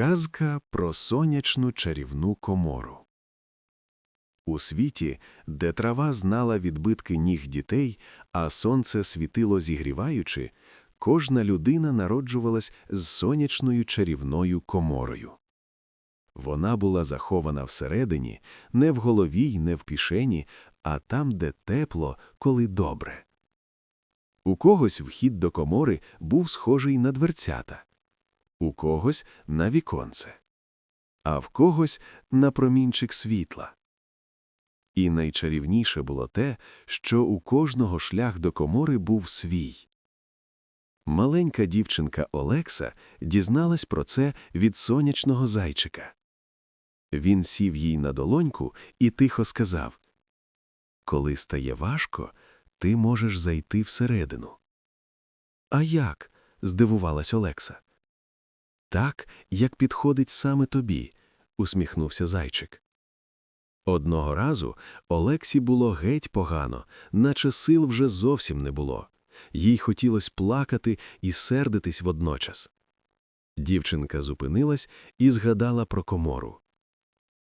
Казка про сонячну чарівну комору. У світі, де трава знала відбитки ніг дітей, а сонце світило зігріваючи, кожна людина народжувалась з сонячною чарівною коморою. Вона була захована всередині, не в голові й не в кишені, а там, де тепло, коли добре. У когось вхід до комори був схожий на дверцята у когось на віконце, а в когось на промінчик світла. І найчарівніше було те, що у кожного шлях до комори був свій. Маленька дівчинка Олекса дізналась про це від сонячного зайчика. Він сів їй на долоньку і тихо сказав Коли стає важко, ти можеш зайти всередину. А як? здивувалась Олекса. Так, як підходить саме тобі, усміхнувся зайчик. Одного разу Олексі було геть погано, наче сил вже зовсім не було. Їй хотілося плакати і сердитись водночас. Дівчинка зупинилась і згадала про комору.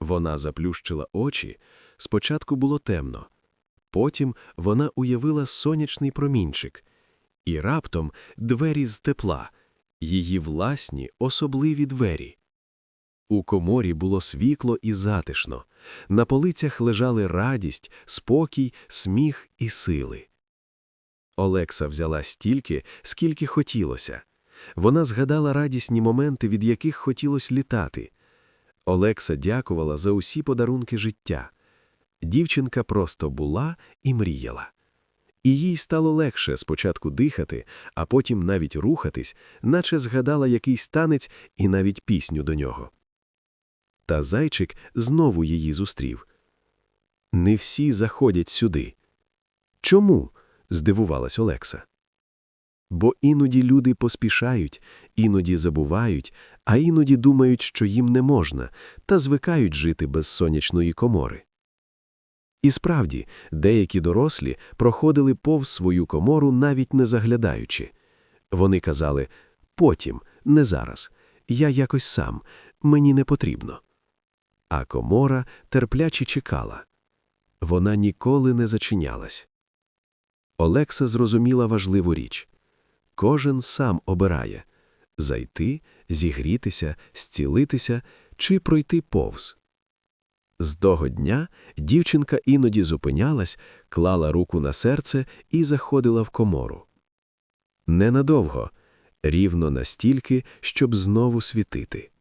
Вона заплющила очі, спочатку було темно. Потім вона уявила сонячний промінчик, і раптом двері з тепла, її власні особливі двері. У коморі було світло і затишно, на полицях лежали радість, спокій, сміх і сили. Олекса взяла стільки, скільки хотілося. Вона згадала радісні моменти, від яких хотілося літати. Олекса дякувала за усі подарунки життя. Дівчинка просто була і мріяла. І їй стало легше спочатку дихати, а потім навіть рухатись, наче згадала якийсь танець і навіть пісню до нього. Та зайчик знову її зустрів. Не всі заходять сюди. Чому? здивувалась Олекса. Бо іноді люди поспішають, іноді забувають, а іноді думають, що їм не можна, та звикають жити без сонячної комори. І справді, деякі дорослі проходили повз свою комору, навіть не заглядаючи. Вони казали потім, не зараз, я якось сам, мені не потрібно. А комора терпляче чекала. Вона ніколи не зачинялась. Олекса зрозуміла важливу річ кожен сам обирає зайти, зігрітися, зцілитися чи пройти повз. З того дня дівчинка іноді зупинялась, клала руку на серце і заходила в комору. Ненадовго, рівно настільки, щоб знову світити.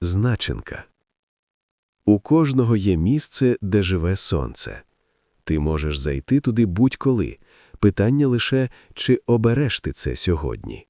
Значенка У кожного є місце, де живе сонце. Ти можеш зайти туди будь-коли. Питання лише, чи обереш ти це сьогодні.